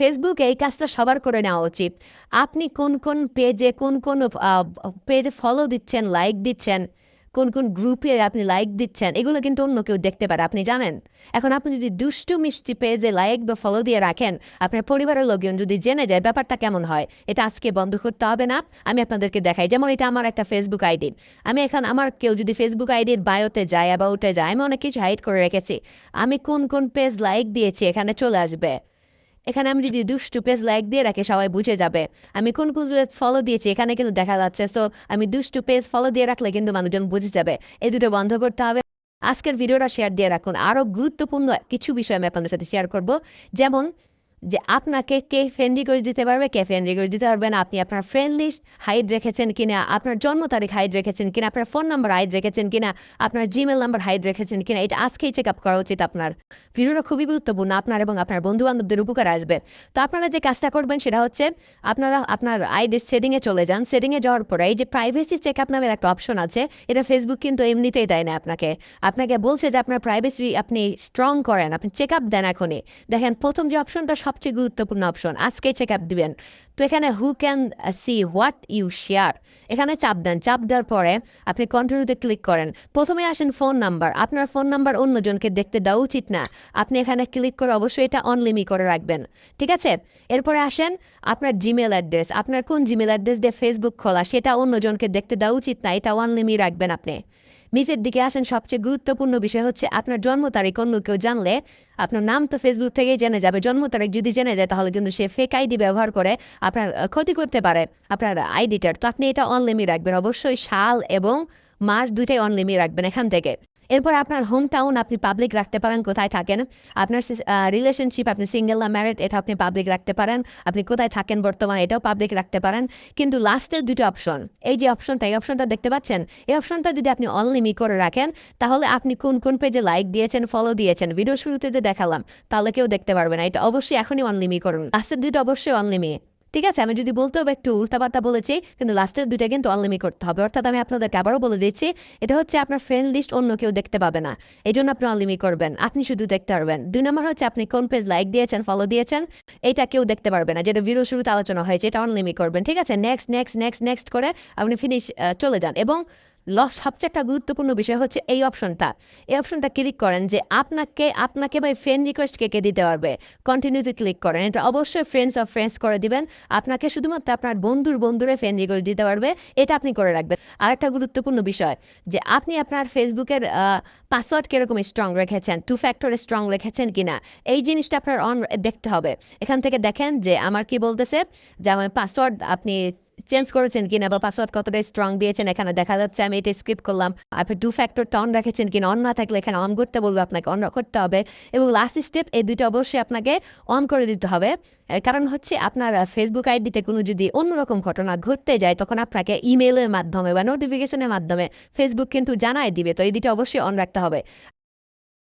Facebook এই কাজটা সবার করে নেওয়া উচিত। আপনি কোন কোন পেজে কোন কোন পেজে ফলো দিচ্ছেন লাইক দিচ্ছেন, কোন কোন গ্রুপে আপনি লাইক দিচ্ছেন, এগুলো কিন্তু অন্য কেউ দেখতে পারে, আপনি জানেন? এখন আপনি যদি দুষ্টু মিষ্টি পেজে লাইক বা ফলো দিয়ে রাখেন, আপনার পরিবারের লোকজন যদি জেনে যায় ব্যাপারটা কেমন হয়, এটা আজকে বন্ধ করতে হবে না, আমি আপনাদেরকে দেখাই। যেমন এটা আমার একটা ফেসবুক আইডি আমি এখন আমার কেউ যদি ফেসবুক আইডির বায়োতে যায় বা অ্যাবাউটে যায়, আমি অনেক কিছু হাইড করে রেখেছি। আমি কোন কোন পেজ লাইক দিয়েছি, এখানে চলে আসবে। এখানে আমি যদি দুষ্টু পেজ লাইক দিয়ে রাখি, সবাই বুঝে যাবে। আমি কোন কোন ফলো দিয়েছি, এখানে কিন্তু দেখা যাচ্ছে। সো আমি দুষ্টু পেজ ফলো দিয়ে রাখলে কিন্তু মানুষজন বুঝে যাবে। এই দুটো বন্ধ করতে হবে। আজকের ভিডিওটা শেয়ার দিয়ে রাখুন। আরও গুরুত্বপূর্ণ কিছু বিষয় আমি আপনাদের সাথে শেয়ার করব। যেমন যে আপনাকে কে ফ্রেন্ডলি করে দিতে পারবে, কে ফ্রেন্ডলি করে দিতে পারবে না। আপনি আপনার ফ্রেন্ড লিস্ট হাইড রেখেছেন কিনা, আপনার জন্ম তারিখ হাইড রেখেছেন কিনা, আপনার ফোন নাম্বার হাইড রেখেছেন কিনা, আপনার জিমেল নাম্বার হাইড রেখেছেন কিনা, এটা আজকেই চেক আপ করা উচিত আপনার। ভিডিওটা খুবই গুরুত্বপূর্ণ আপনার এবং আপনার বন্ধু বান্ধবদের উপকার আসবে। তো আপনারা যে কাজটা করবেন সেটা হচ্ছে আপনারা আপনার আইডির সেটিংয়ে চলে যান। সেটিংয়ে যাওয়ার পরে এই যে প্রাইভেসি চেক আপ নামের একটা অপশন আছে, এটা ফেসবুক কিন্তু এমনিতেই দেয় না আপনাকে। আপনাকে বলছে যে আপনার প্রাইভেসি আপনি স্ট্রং করেন, আপনি চেক আপ দেন এখনই। দেখেন প্রথম যে অপশনটা সবচেয়ে গুরুত্বপূর্ণ অপশন আজকে চেক আপ দিবেন। তো এখানে who can see what you share এখানে চাপ দেন, চাপ দেওয়ার পরে আপনি কন্টিনিউতে ক্লিক করেন। প্রথমে আসেন ফোন নাম্বার আপনার ফোন নাম্বার অন্যজনকে দেখতে দেওয়া উচিত না। আপনি এখানে ক্লিক করে অবশ্যই এটা অনলিমি করে রাখবেন। ঠিক আছে? এরপরে আসেন আপনার জিমেল অ্যাড্রেস আপনার কোন জিমেল অ্যাড্রেস দিয়ে ফেসবুক খোলা, সেটা অন্যজনকে দেখতে দেওয়া উচিত না, এটা অনলিমি রাখবেন আপনি। নিচের দিকে আসেন, সবচেয়ে গুরুত্বপূর্ণ বিষয় হচ্ছে আপনার জন্ম তারিখ। অন্য কেউ জানলে আপনার নাম তো ফেসবুক থেকেই জেনে যাবে। জন্ম তারিখ যদি জেনে যায়, তাহলে কিন্তু সে ফেক আইডি ব্যবহার করে আপনার ক্ষতি করতে পারে আপনার আইডিটার তো আপনি এটা অনলিমি রাখবেন। অবশ্যই সাল এবং মাস দুইটাই অনলিমি রাখবেন এখান থেকে। এরপর আপনার হোম টাউন আপনি পাবলিক রাখতে পারেন, কোথায় থাকেন? আপনার রিলেশনশিপ আপনি সিঙ্গেল না ম্যারিড এটা আপনি পাবলিক রাখতে পারেন। আপনি কোথায় থাকেন বর্তমানে, এটাও পাবলিক রাখতে পারেন। কিন্তু লাস্টের দুটো অপশন এই যে অপশনটা এই অপশনটা দেখতে পাচ্ছেন? এই অপশনটা যদি আপনি অনলিমি করে রাখেন, তাহলে আপনি কোন কোন পেজে লাইক দিয়েছেন ফলো দিয়েছেন? ভিডিও শুরুতে দেখালাম, তাহলে কেউ দেখতে পারবে না। এটা অবশ্যই এখনই অনলিমি করুন। লাস্টের দুটো অবশ্যই অনলিমি ঠিক আছে, আমি যদি বলতেও একটু উল্টাপাল্টা বলেছি, কিন্তু লাস্টের দুইটা কিন্তু অনলিমি করতে হবে। অর্থাৎ আমি আপনাদেরকে আবারও বলে দিচ্ছি, এটা হচ্ছে আপনার ফ্রেন্ড লিস্ট অন্য কেউ দেখতে পাবে না। এই জন্য আপনি অনলিমি করবেন, আপনি শুধু দেখতে পারবেন। দুই নম্বর হচ্ছে আপনি কোন পেজ লাইক দিয়েছেন ফলো দিয়েছেন, এটা কেউ দেখতে পারবে না। যেটা ভিডিও শুরুতে আলোচনা হয়েছে, এটা অনলিমি করবেন, ঠিক আছে? নেক্সট নেক্সট নেক্সট নেক্সট করে আপনি ফিনিশ চলে যান। এবং লস সবচেয়ে একটা গুরুত্বপূর্ণ বিষয় হচ্ছে এই অপশনটা। এই অপশনটা ক্লিক করেন যে আপনাকে আপনাকে ভাই ফ্রেন্ড রিকোয়েস্ট কে কে দিতে পারবে। কন্টিনিউতে ক্লিক করেন। এটা অবশ্যই ফ্রেন্ডস অফ ফ্রেন্ডস করে দিবেন। আপনাকে শুধুমাত্র আপনার বন্ধুর বন্ধুরে ফ্রেন্ড রিকোয়েস্ট দিতে পারবে। এটা আপনি করে রাখবেন। আরেকটা গুরুত্বপূর্ণ বিষয়, যে আপনি আপনার ফেসবুকের পাসওয়ার্ড কীরকম স্ট্রং রেখেছেন? টু ফ্যাক্টরে স্ট্রং রেখেছেন কিনা? এই জিনিসটা আপনার অন দেখতে হবে। এখান থেকে দেখেন যে আমার কি বলতেছে? যে আমার পাসওয়ার্ড আপনি চেঞ্জ করেছেন কিনা বা পাসওয়ার্ড কতটা স্ট্রং দিয়েছেন এখানে দেখা যাচ্ছে, আমি এটা স্কিপ করলাম। আপনি টু ফ্যাক্টরটা অন রেখেছেন কিনা অন না থাকলে এখানে অন করতে বলবে, আপনাকে অন করতে হবে। এবং লাস্ট স্টেপ এই দুইটা অবশ্যই আপনাকে অন করে দিতে হবে। কারণ হচ্ছে, আপনার ফেসবুক আইডিতে কোনো যদি অন্যরকম ঘটনা ঘটতে যায়, তখন আপনাকে ইমেলের মাধ্যমে বা নোটিফিকেশনের মাধ্যমে ফেসবুক কিন্তু জানাই দিবে। তো এই দুটো অবশ্যই অন রাখতে হবে।